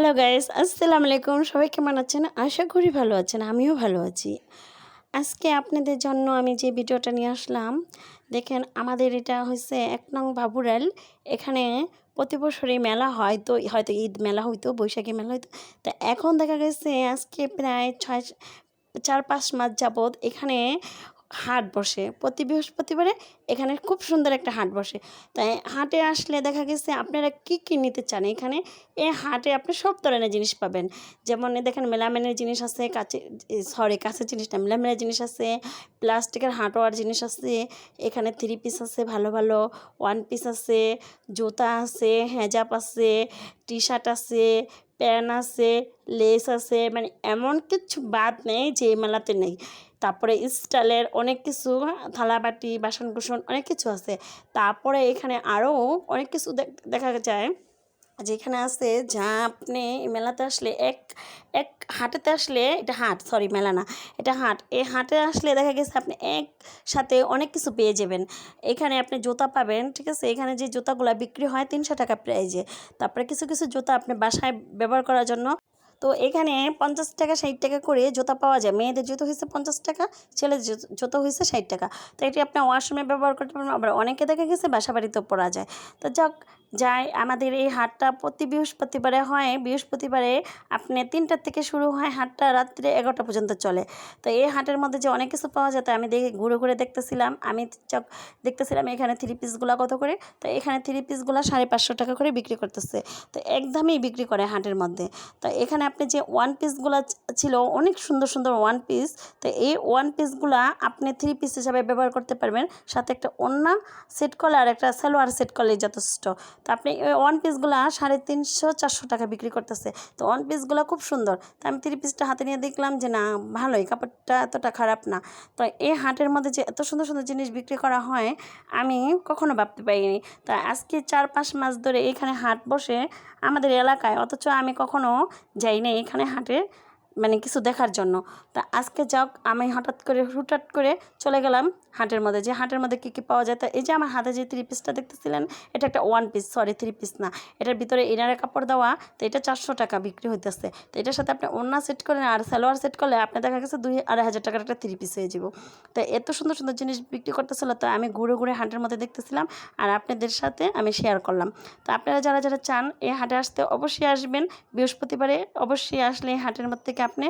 Hello guys আসসালামু আলাইকুম সবাই কেমন আছেন? আশা করি ভালো আছেন। আমিও ভালো আছি। আজকে আপনাদের জন্য আমি যে ভিডিওটা নিয়ে আসলাম, দেখেন আমাদের এটা হচ্ছে এক নং বাবুরাল। এখানে প্রতি বছরই মেলা হয়, তো হয়তো ঈদ মেলা হইতো, বৈশাখী মেলা হইতো। তা এখন দেখা গেছে আজকে প্রায় ছয়, চার, পাঁচ মাস যাবৎ এখানে হাট বসে। প্রতি বৃহস্পতিবারে এখানে খুব সুন্দর একটা হাট বসে। তাই হাটে আসলে দেখা গেছে আপনারা কী কী নিতে চান এখানে? এই হাটে আপনি সব ধরনের জিনিস পাবেন। যেমন দেখেন মেলামেনের জিনিস আছে কাছে সরি কাছের জিনিস না মেলামেনের জিনিস আছে, প্লাস্টিকের হাটওয়ার জিনিস আছে, এখানে থ্রি পিস আছে, ভালো ভালো ওয়ান পিস আছে, জুতা আছে, হেজাব আছে টি শার্ট আছে প্যান আছে লেস আছে মানে এমন কিছু বাদ নেই যে মেলাতে নেই। তারপরে স্টাইলের অনেক কিছু থালাবাটি বাসন কুসন অনেক কিছু আছে। তারপরে এখানে আরও অনেক কিছু দেখ- যায়। যেখানে আছে যা আপনি মেলাতে আসলে এক এক হাটেতে আসলে এটা হাট সরি মেলা না। এটা হাট। এই হাটে আসলে দেখা গেছে আপনি এক সাথে অনেক কিছু পেয়ে যাবেন। এখানে আপনি জুতা পাবেন, ঠিক আছে? এখানে যে জুতাগুলো বিক্রি হয় তিনশো টাকা প্রাইজে তারপরে কিছু কিছু জুতা আপনি বাসায় ব্যবহার করার জন্য তো এখানে পঞ্চাশ টাকা, ষাট টাকা করে জুতা পাওয়া যায়। মেয়েদের জুতো হয়েছে পঞ্চাশ টাকা, ছেলেদের জুতো- জুতো হয়েছে ষাট টাকা। তো এটি আপনি ওয়াশরুমে ব্যবহার করতে পারবেন, আবার অনেকে দেখা গেছে বাসা বাড়িতেও পরা যায়। তো যাক যাই আমাদের এই হাটটা প্রতি বৃহস্পতিবারে হয়। বৃহস্পতিবারে আপনি তিনটার থেকে শুরু হয় হাটটা রাত্রে এগারোটা পর্যন্ত চলে। তো এই হাটের মধ্যে যে অনেক কিছু পাওয়া যায় তো আমি দেখে ঘুরে ঘুরে দেখতেছিলাম। আমি চক, দেখতেছিলাম এখানে থ্রি পিসগুলো কত করে? তো এখানে থ্রি পিসগুলো সাড়ে পাঁচশো টাকা করে বিক্রি করতেছে। তো একদমই বিক্রি করে হাটের মধ্যে। তো এখানে আপনি যে ওয়ান পিসগুলো ছিল অনেক সুন্দর সুন্দর ওয়ান পিস তো এই ওয়ান পিসগুলা আপনি থ্রি পিস হিসাবে ব্যবহার করতে পারবেন। সাথে একটা অন্য সেট করলে আর একটা সালোয়ার সেট করলে যথেষ্ট। তো আপনি ওয়ান পিসগুলো সাড়ে তিনশো, চারশো টাকা বিক্রি করতেছে। তো ওয়ান পিসগুলো খুব সুন্দর। তো আমি থ্রি পিসটা হাতে নিয়ে দেখলাম যে, না, ভালোই, কাপড়টা এতটা খারাপ না। তো এই হাটের মধ্যে যে এত সুন্দর সুন্দর জিনিস বিক্রি করা হয়, আমি কখনো ভাবতে পারিনি। তা আজকে চার, পাঁচ মাস ধরে এখানে হাট বসে আমাদের এলাকায়, অথচ আমি কখনো যাই না এখানে হাটে। মানে কিছু দেখার জন্য। তা আজকে যাক, আমি হঠাৎ করে, হুটহাট করে চলে গেলাম হাটের মধ্যে। যে হাটের মধ্যে কী কী পাওয়া যায়, তা এই যে আমার হাতে যে থ্রি পিসটা দেখতেছিলেন, এটা একটা one piece sorry three piece না। এটার ভিতরে ইনারের কাপড় দেওয়া, তো এটা চারশো টাকা বিক্রি হইতেছে। তো এটার সাথে আপনি ওড়না সেট করেন আর সালোয়ার সেট করলে আপনি দেখা গেছে দুই আড়াই হাজার টাকার একটা থ্রি পিস হয়ে যাব তো এত সুন্দর সুন্দর জিনিস বিক্রি করতেছিল, তো আমি ঘুরে ঘুরে হাটের মধ্যে দেখতেছিলাম আর আপনাদের সাথে আমি শেয়ার করলাম। তো আপনারা যারা যারা চান এই হাটে আসতে অবশ্যই আসবেন। বৃহস্পতিবারে অবশ্যই আসলে এই হাটের মধ্যে থেকে আপনি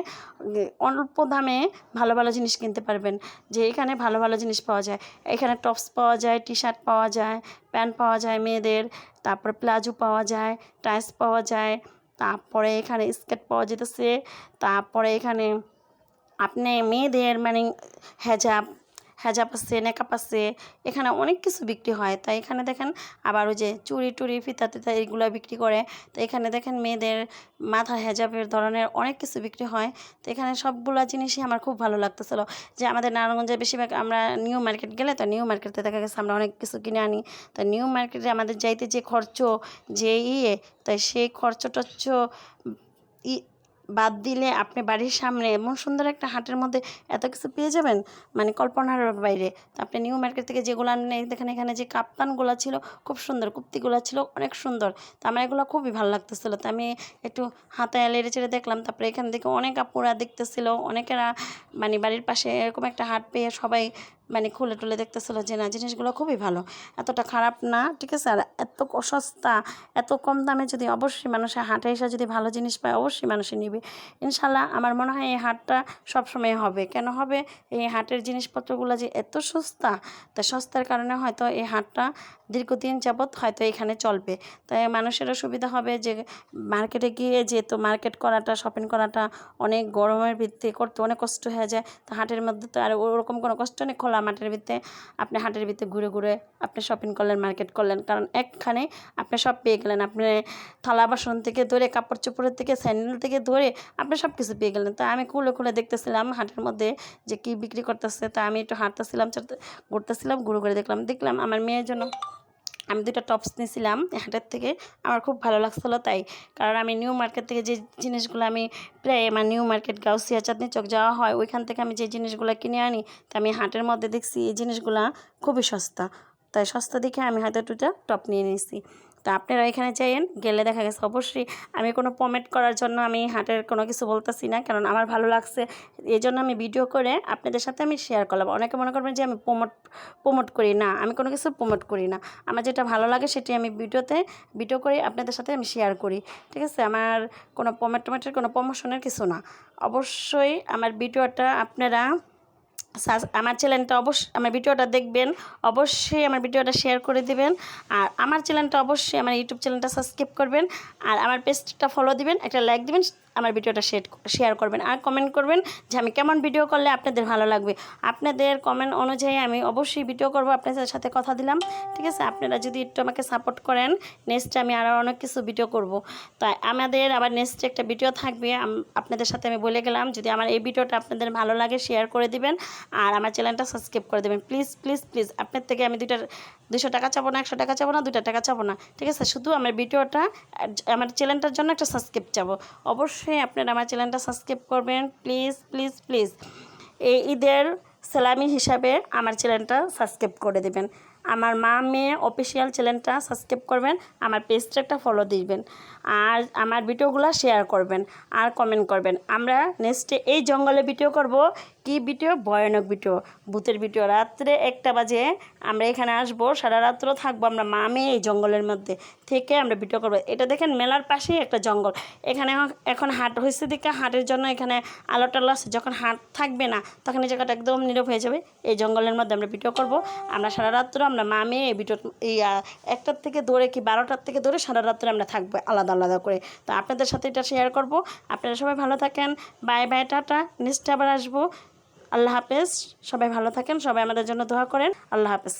অল্প দামে ভালো ভালো জিনিস কিনতে পারবেন। যে এখানে ভালো ভালো জিনিস পাওয়া যায়। এখানে টপস পাওয়া যায় টি শার্ট পাওয়া যায় প্যান্ট পাওয়া যায় মেয়েদের, তারপরে প্লাজো পাওয়া যায় টাইস পাওয়া যায়, তারপরে এখানে স্কার্ট পাওয়া যেতেছে, তারপরে এখানে আপনি মেয়েদের মানে হেজাব হেজাব আছে, নেকাপ আছে, এখানে অনেক কিছু বিক্রি হয়। তাই এখানে দেখেন আবার ওই যে চুরি টুরি ফিতা টিতা এগুলো বিক্রি করে। তো এখানে দেখেন মেয়েদের মাথার হেজাবের ধরনের অনেক কিছু বিক্রি হয়। তো এখানে সবগুলো জিনিসই আমার খুব ভালো লাগতেছিলো যে আমাদের নারায়ণগঞ্জে বেশিরভাগ আমরা নিউ মার্কেট গেলে তো নিউ মার্কেটে দেখা গেছে আমরা অনেক কিছু কিনে আনি। তো নিউ মার্কেটে আমাদের যাইতে যে খরচ, যে ইয়ে তাই সেই খরচ টচ্চ ই বাদ দিলে আপনি বাড়ির সামনে এমন সুন্দর একটা হাটের মধ্যে এত কিছু পেয়ে যাবেন? মানে কল্পনার বাইরে। তো আপনি নিউ মার্কেট থেকে যেগুলো আনলেন, দেখেন এখানে যে কাপ্তানগুলো ছিল, খুব সুন্দর। কুপ্তিগুলো ছিল, অনেক সুন্দর। তো আমার এগুলো খুবই ভালো লাগতেছিলো। তো আমি একটু হাতায় লেড়ে চেড়ে দেখলাম। তারপরে এখান থেকে অনেক আপুরা দেখতেছিল। অনেকেরা মানে বাড়ির পাশে এরকম একটা হাট পেয়ে সবাই মানে খুলে টুলে দেখতেছিল যে, না, জিনিসগুলো খুবই ভালো। এতটা খারাপ না, ঠিক আছে? আর এত সস্তা, এত কম দামে যদি অবশ্যই মানুষের হাটে এসে যদি ভালো জিনিস পায়, অবশ্যই মানুষে নিবে। ইনশাল্লাহ আমার মনে হয় এই হাটটা সবসময় হবে। কেন হবে? এই হাটের জিনিসপত্রগুলো যে এত সস্তা, তা সস্তার কারণে হয়তো এই হাটটা দীর্ঘদিন যাবৎ হয়তো এখানে চলবে। তাই মানুষেরও সুবিধা হবে যে, মার্কেটে গিয়ে যেহেতু মার্কেট করাটা, শপিং করাটা অনেক গরমের ভিত্তি, করতে অনেক কষ্ট হয়ে যায়। তো হাটের মধ্যে তো আর ওরকম কোনো কষ্ট নেই, খোলা মাঠের ভিতরে আপনি হাটের ভিতরে ঘুরে ঘুরে আপনি শপিং করলেন মার্কেট করলেন। কারণ একখানে আপনি সব পেয়ে গেলেন। আপনি থালা বাসন থেকে ধরে, কাপড় চোপড়ের থেকে স্যান্ডেল থেকে ধরে আপনি সব কিছু পেয়ে গেলেন। তো আমি খুলে খুলে দেখতেছিলাম হাটের মধ্যে যে কী বিক্রি করতেছে। তা আমি একটু হাঁটতেছিলাম ঘুরতেছিলাম, ঘুরে ঘুরে দেখলাম। দেখলাম আমার মেয়ের জন্য আমি দুটো টপস নিয়েছিলাম হাটের থেকে। আমার খুব ভালো লাগছিল তাই। কারণ আমি নিউ মার্কেট থেকে যে জিনিসগুলো আমি প্রায় আমার নিউ মার্কেট গাউসিয়া চাঁদনি চক যাওয়া হয়, ওইখান থেকে আমি যে জিনিসগুলো কিনে আনি, তা আমি হাটের মধ্যে দেখছি এই জিনিসগুলো খুবই সস্তা। তাই সস্তা দেখে আমি হাতে দুটা টপ নিয়ে নিয়েছি। তো আপনারা এখানে যাইয়েন, গেলে দেখা গেছে অবশ্যই আমি কোনো পমেট করার জন্য আমি হাটের কোনো কিছু বলতেছি না, কারণ আমার ভালো লাগছে। এই জন্য আমি ভিডিও করে আপনাদের সাথে আমি শেয়ার করলাম। অনেকে মনে করবেন যে আমি প্রমোট প্রমোট করি না, আমি কোনো কিছু প্রমোট করি না। আমার যেটা ভালো লাগে সেটি আমি ভিডিওতে ভিডিও করে আপনাদের সাথে আমি শেয়ার করি, ঠিক আছে? আমার কোনো প্রমোট টমেটের কোনো প্রমোশনের কিছু না। অবশ্যই আমার ভিডিওটা আপনারা আমার চ্যানেলটা অবশ্যই, আমার ভিডিওটা দেখবেন, অবশ্যই আমার ভিডিওটা শেয়ার করে দিবেন, আর আমার চ্যানেলটা অবশ্যই আমার ইউটিউব চ্যানেলটা সাবস্ক্রাইব করবেন, আর আমার পেজটা ফলো দিবেন, একটা লাইক দিবেন আমার ভিডিওটা শেয়ার করবেন আর কমেন্ট করবেন যে আমি কেমন ভিডিও করলে আপনাদের ভালো লাগবে। আপনাদের কমেন্ট অনুযায়ী আমি অবশ্যই ভিডিও করব, আপনাদের সাথে কথা দিলাম। ঠিক আছে? আপনারা যদি একটু আমাকে সাপোর্ট করেন নেক্সট আমি আরও অনেক কিছু ভিডিও করব। তাই আমাদের আবার নেক্সট একটা ভিডিও থাকবে। আপনাদের সাথে আমি বলে গেলাম, যদি আমার এই ভিডিওটা আপনাদের ভালো লাগে শেয়ার করে দিবেন। আর আমার চ্যানেলটা সাবস্ক্রাইব করে দেবেন। প্লিজ প্লিজ প্লিজ আপনার থেকে আমি দুইটা দুশো টাকা চাবো না, একশো টাকা চাবো না দুটা টাকা চাবো না। ঠিক আছে? শুধু আমার ভিডিওটা আমার চ্যানেলটার জন্য একটা সাবস্ক্রাইব চাবো। অবশ্যই আপনারা আমার চ্যানেলটা সাবস্ক্রাইব করবেন। Please please please. এই ঈদের সালামি হিসাবে আমার চ্যানেলটা সাবস্ক্রাইব করে দেবেন। আমার মা, মেয়ে অফিসিয়াল চ্যানেলটা সাবস্ক্রাইব করবেন, আমার পেজটা একটা ফলো দিবেন, আর আমার ভিডিওগুলো শেয়ার করবেন, আর কমেন্ট করবেন। আমরা নেক্সটে এই জঙ্গলে ভিডিও করব, কি ভিডিও ভয়ানক ভিডিও ভূতের ভিডিও রাত্রে একটা বাজে, আমরা এখানে আসব, সারা রাত্র থাকব আমরা মা, মেয়ে এই জঙ্গলের মধ্যে থেকে আমরা ভিডিও করব। এটা দেখেন মেলার পাশেই একটা জঙ্গল। এখানে এখন- হাট হয়েছে দিকে হাটের জন্য এখানে আলো টালো আছে। যখন হাট থাকবে না, তখন এই জায়গাটা একদম নীরব হয়ে যাবে। এই জঙ্গলের মধ্যে আমরা ভিডিও করব। আমরা সারা রাত্র আমরা মা মেয়ে এই একটার থেকে দৌড়ে কি বারোটার থেকে দৌড়ে সারা রাত্রে আমরা থাকব? আলাদা আলাদা করে। তো আপনাদের সাথে এটা শেয়ার করব। আপনারা সবাই ভালো থাকেন। Bye bye tata. নেক্সট আবার আসব। আল্লাহ হাফেজ। সবাই ভালো থাকেন। সবাই আমাদের জন্য দোয়া করেন। আল্লাহ হাফেজ।